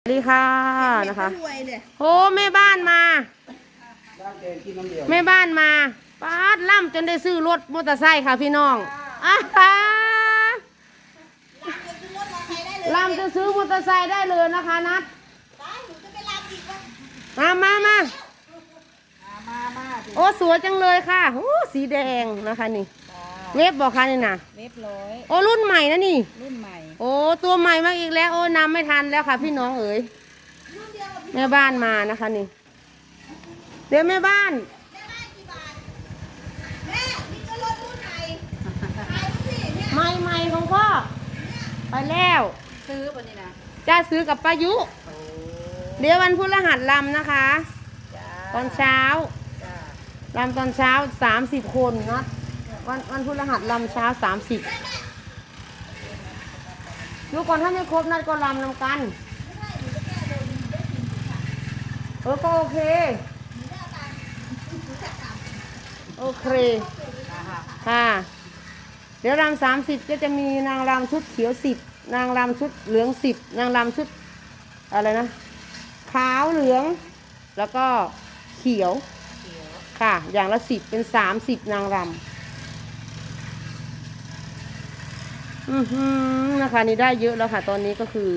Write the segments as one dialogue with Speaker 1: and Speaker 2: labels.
Speaker 1: สวัสดีค่ะนะคะ
Speaker 2: รวยเลย
Speaker 1: โอ้แม่บ้านมา
Speaker 3: บ้านแกกินน้ำเดียว
Speaker 1: แม่บ้านมาป้าดล่ำจนได้ซื้อรถมอเตอร์ไซค์ค่ะพี่น้องอ่าฮะล่ำจะซื้อมอเตอร์ไซค์ได้เลยนะคะนัด
Speaker 2: ตายหนูจะไปรับอีกวะ
Speaker 1: มามามา
Speaker 2: มามา
Speaker 1: โอ้สวยจังเลยค่ะโอ้สีแดงนะคะนี่ เว็บบอกค่ะนี่นะ
Speaker 2: เรียบร้อย
Speaker 1: โอ้รุ่นใหม่นะนี่
Speaker 2: รุ่นใหม่
Speaker 1: โอ้ตัวใหม่มาอีกแล้ว โอ้นำไม่ทันแล้วค่ะ พี่น้องเอ๋ย
Speaker 2: รุ่นเดียวกับ
Speaker 1: แม่บ้านมานะคะนี่ เดี๋ยวแม่บ้าน
Speaker 2: แม่ได้กี่บาทแม่นี่ก็รถรุ่นไหนขายรุ่นสี่เนี่ย
Speaker 1: ใหม่ใหม่ของพ่อไปแล้ว
Speaker 2: ซื้อป่ะนี่นะ
Speaker 1: จะซื้อกับป้ายุ เดี๋ยววันพุธรหัสลำนะคะ
Speaker 2: จ้า
Speaker 1: ตอนเช้า
Speaker 2: จ้า
Speaker 1: ลำตอนเช้าสามสิบคนนะ วันวันพุธรหัสลำเช้าสามสิบดูก่อนถ้าไม่ครบนัดก็ลำนำกัน เออ ก็โอเค โอเค ค่ะ เดี๋ยวรำสามสิบก็จะมีนางรำชุดเขียวสิบ นางรำชุดเหลืองสิบ นางรำชุดอะไรนะ ขาวเหลือง แล้วก็เขียว ค่ะ อย่างละสิบเป็นสามสิบนางรำ อือหือนะคะนี่ได้เยอะแล้วค่ะ ตอนนี้ก็คือ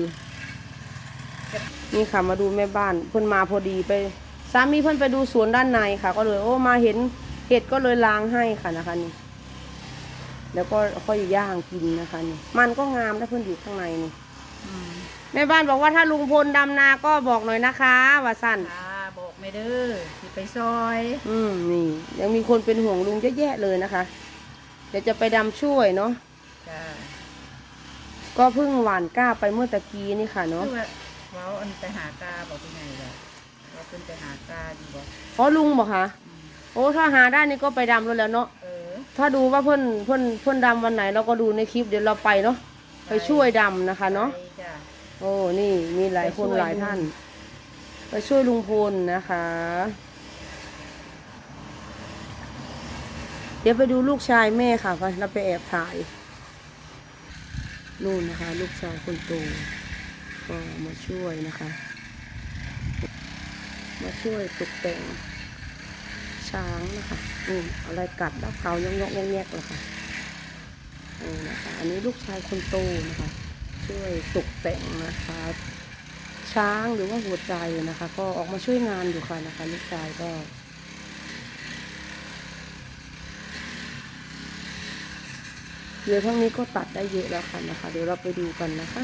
Speaker 1: นี่ค่ะมาดูแม่บ้านเพิ่นมาพอดีไปสามีเพิ่นไปดูสวนด้านในค่ะ ก็เลยโอ้มาเห็นเห็ดก็เลยล้างให้ค่ะนะคะนี่ แล้วก็ค่อยย่างกินนะคะนี่ มันก็งามถ้าเพิ่นอยู่ข้างในนี่แม่บ้านบอกว่าถ้าลุงพลดำนาก็บอกหน่อยนะคะว่าสั้น
Speaker 2: จ้าบอกไม่เด้อสิไปซอย
Speaker 1: อืมนี่ ยังมีคนเป็นห่วงลุงเยอะแยะเลยนะคะ เดี๋ยวจะไปดำช่วยเนาะ
Speaker 2: จ้า
Speaker 1: ก็เพิ่งหวานกล้าไปเมื่อตะกี้นี่ค่ะเนาะ
Speaker 2: คือว่าเว้าอันไปหากาบอกที่ไงล่ะว่าเพิ่นไปหากาดีบอก
Speaker 1: เพราะลุงบอกค่ะโอ้ถ้าหาได้นี่ก็ไปดำแล้วแหล้วเนาะ
Speaker 2: เออ
Speaker 1: ถ้าดูว่าเพื่อนเพื่อนเพื่อนดำวันไหน เราก็ดูในคลิปเดี๋ยวเราไปเนาะไปช่วยดำนะคะเนาะ
Speaker 2: ไปจ้า
Speaker 1: โอ้นี่มีหลายคน
Speaker 2: ไปช่วย
Speaker 1: หลายท่าน ไปช่วยลุงพลนะคะ เดี๋ยวไปดูลูกชายแม่ค่ะไปเราไปแอบถ่าย นู่นนะคะ ลูกชายคนโตก็มาช่วยนะคะ มาช่วยตกแต่งช้างนะคะนี่อะไรกัดแล้วเขายองยองแงกเลยค่ะนี่นะคะอันนี้ลูกชายคนโตนะคะ ช่วยตกแต่งนะคะ ช้างหรือว่าหัวใจนะคะ ก็ออกมาช่วยงานอยู่ค่ะนะคะ ลูกชายก็ เดี๋ยวทั้งนี้ก็ตัดได้เยอะแล้วค่ะนะคะ เดี๋ยวเราไปดูกันนะคะ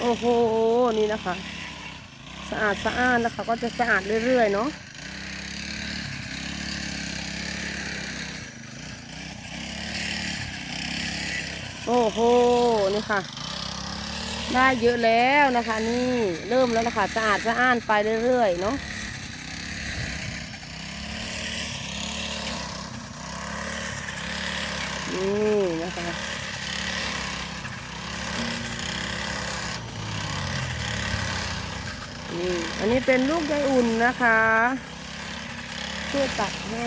Speaker 1: โอ้โห นี่นะคะ สะอาดสะอ้านนะคะ ก็จะสะอาดเรื่อย ๆ เนาะโอ้โห นี่ค่ะ ได้เยอะแล้วนะคะ นี่เริ่มแล้วนะคะสะอาดสะอ้านไปเรื่อยๆเนาะนี่นะคะนี่อันนี้เป็นลูกยายอุ่นนะคะช่วยตัดให้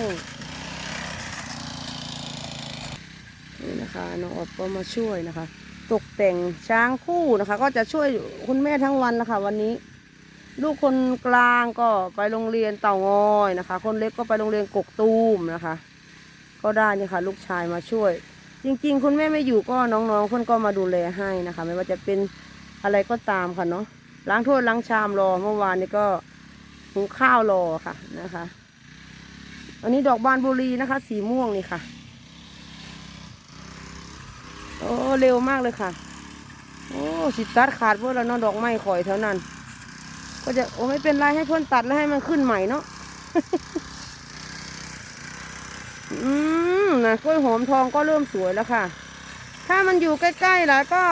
Speaker 1: นี่นะคะน้องออบก็มาช่วยนะคะ ตกแต่งช้างคู่นะคะ ก็จะช่วยคุณแม่ทั้งวันนะคะวันนี้ ลูกคนกลางก็ไปโรงเรียนเต่างอยนะคะ คนเล็กก็ไปโรงเรียนกกตูมนะคะ ก็ได้นี่ค่ะ ลูกชายมาช่วย จริง ๆ คุณแม่ไม่อยู่ก็น้องๆเพื่อนก็มาดูแลให้นะคะ ไม่ว่าจะเป็นอะไรก็ตามค่ะเนาะล้างถ้วยล้างชามรอเมื่อวานนี้ก็หุงข้าวรอค่ะนะคะ อันนี้ดอกบานบุรีนะคะ สีม่วงนี่ค่ะ เร็วมากเลยค่ะ โอ้สิตัดขาดเพื่อแล้วเนาะดอกไม้ข่อยแถวนั้น ก็จะโอ้ไม่เป็นไรให้เพื่อนตัดแล้วให้มันขึ้นใหม่เนาะอืมนะกล้วยหอมทองก็เริ่มสวยแล้วค่ะ ถ้ามันอยู่ใกล้ๆแล้วก็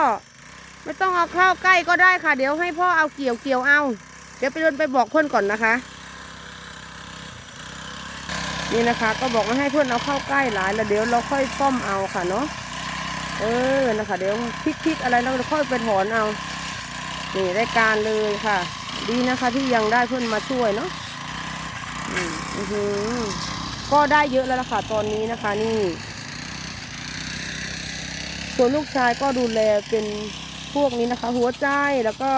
Speaker 1: ไม่ต้องเอาเข้าใกล้ก็ได้ค่ะ เดี๋ยวให้พ่อเอาเกี่ยวเกี่ยวเอา เดี๋ยวไปเดินไปบอกเพื่อนก่อนนะคะ นี่นะคะ ก็บอกว่าให้เพื่อนเอาเข้าใกล้หลายแล้วเดี๋ยวเราค่อยซ่อมเอาค่ะเนาะ เออนะคะ เดี๋ยวพลิกๆอะไรเราค่อยไปถอนเอานี่ได้การเลยค่ะ ดีนะคะที่ยังได้เพื่อนมาช่วยเนาะอืมอือหือก็ได้เยอะแล้วล่ะค่ะตอนนี้นะคะ นี่ ส่วนลูกชายก็ดูแลเป็นพวกนี้นะคะ หัวใจแล้วก็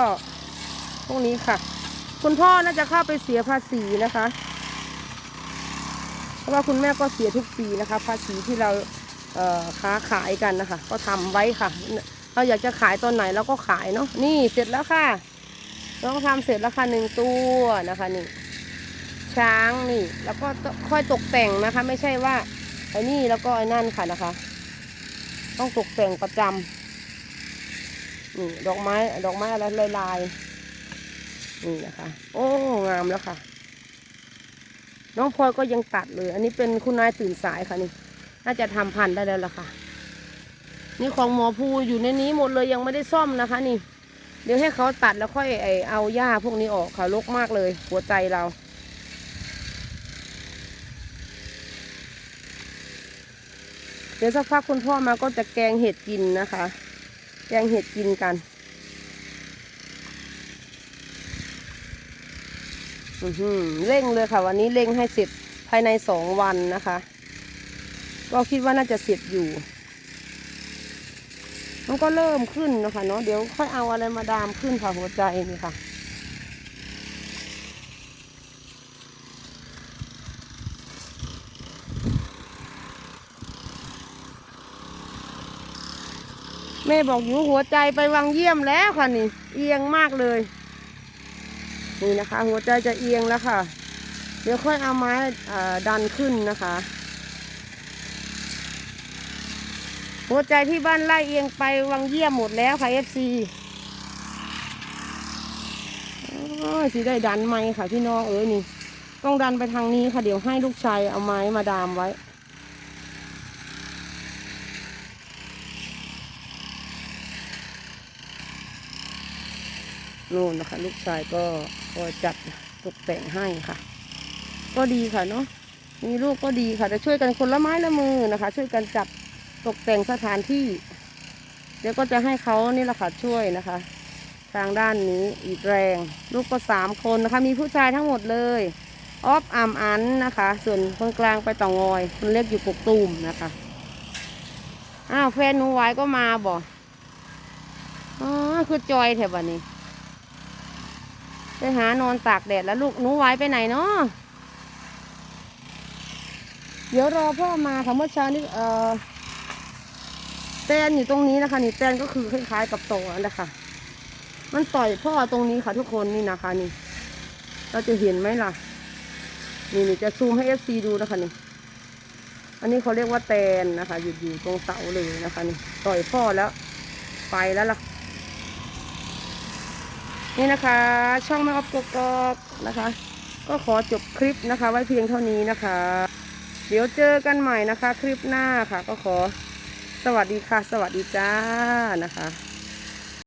Speaker 1: พวกนี้ค่ะ คุณพ่อน่าจะเข้าไปเสียภาษีนะคะ เพราะว่าคุณแม่ก็เสียทุกปีนะคะ ภาษีที่เรา ค้าขายกันนะคะ ก็ทำไว้ค่ะเราอยากจะขายตอนไหนเราก็ขายเนาะนี่เสร็จแล้วค่ะน้องทำเสร็จแล้วค่ะหนึ่งตัวนะคะนี่ช้างนี่ แล้วก็ค่อยตกแต่งนะคะ ไม่ใช่ว่าไอ้นี่แล้วก็ไอ้นั่นค่ะนะคะ ต้องตกแต่งประจำนี่ดอกไม้ดอกไม้อะไรลายๆนี่นะคะ โอ้งามแล้วค่ะ น้องพลอยก็ยังตัดเลย อันนี้เป็นคุณนายตื่นสายค่ะนี่ น่าจะทำพันธุ์ได้แล้วล่ะค่ะ นี่ของหมอภูอยู่ในนี้หมดเลยยังไม่ได้ซ่อมนะคะ นี่ เดี๋ยวให้เขาตัดแล้วค่อยไอเอาหญ้าพวกนี้ออกค่ะรกมากเลย หัวใจเราเดี๋ยวสักพักคุณพ่อมาก็จะแกงเห็ดกินนะคะ แกงเห็ดกินกันอือหือเร่งเลยค่ะ วันนี้เร่งให้เสร็จภายในสองวันนะคะ ก็คิดว่าน่าจะเสร็จอยู่ มันก็เริ่มขึ้นนะคะเนาะเดี๋ยวค่อยเอาอะไรมาดามขึ้นค่ะหัวใจนี่ค่ะแม่บอกอยู่หัวใจไปวังเยี่ยมแล้วค่ะนี่ เอียงมากเลย นี่นะคะ หัวใจจะเอียงแล้วค่ะ เดี๋ยวค่อยเอาไม้ดันขึ้นนะคะ หัวใจที่บ้านไล่เอียงไปวังเยี่ยมหมดแล้วค่ะเอฟซีสิได้ดันไม้ค่ะพี่น้องเอ้ยนี่ ต้องดันไปทางนี้ค่ะเดี๋ยวให้ลูกชายเอาไม้มาดามไว้นู่นนะคะ ลูกชายก็ก็จัดตกแต่งให้ค่ะ ก็ดีค่ะเนาะมีลูกก็ดีค่ะจะช่วยกันคนละไม้ละมือนะคะ ช่วยกันจัด ตกแต่งสถานที่ เดี๋ยวก็จะให้เขานี่แหละค่ะช่วยนะคะ ทางด้านนี้อีกแรง ลูกก็สามคนนะคะ มีผู้ชายทั้งหมดเลยออฟอามอันนะคะ ส่วนคนกลางไปต่องอย คนเล็กอยู่กกตูมนะคะอ้าวแฟนหนูไว้ก็มาบ่อ๋อคือจอยแถวบ้านนี้ไปหานอนตากแดดแล้วลูกหนูไว้ไปไหนเนาะเดี๋ยวรอพ่อมาค่ะเมื่อเช้านี้เอ่อ แตนอยู่ตรงนี้นะคะ นี่แตนก็คือคล้ายๆกับโตนั่นแหละค่ะมันต่อยพ่อตรงนี้ค่ะ ทุกคนนี่นะคะ นี่ เราจะเห็นไหมล่ะ นี่นี่จะซูมให้เอฟซีดูนะคะนี่ อันนี้เขาเรียกว่าแตนนะคะอยู่อยู่ตรงเสาเลยนะคะ นี่ ต่อยพ่อแล้ว ไปแล้วล่ะ นี่นะคะ ช่องแม่ออฟกกอกนะคะ ก็ขอจบคลิปนะคะ ไว้เพียงเท่านี้นะคะ เดี๋ยวเจอกันใหม่นะคะ คลิปหน้าค่ะ ก็ขอ สวัสดีค่ะ สวัสดีจ้านะคะ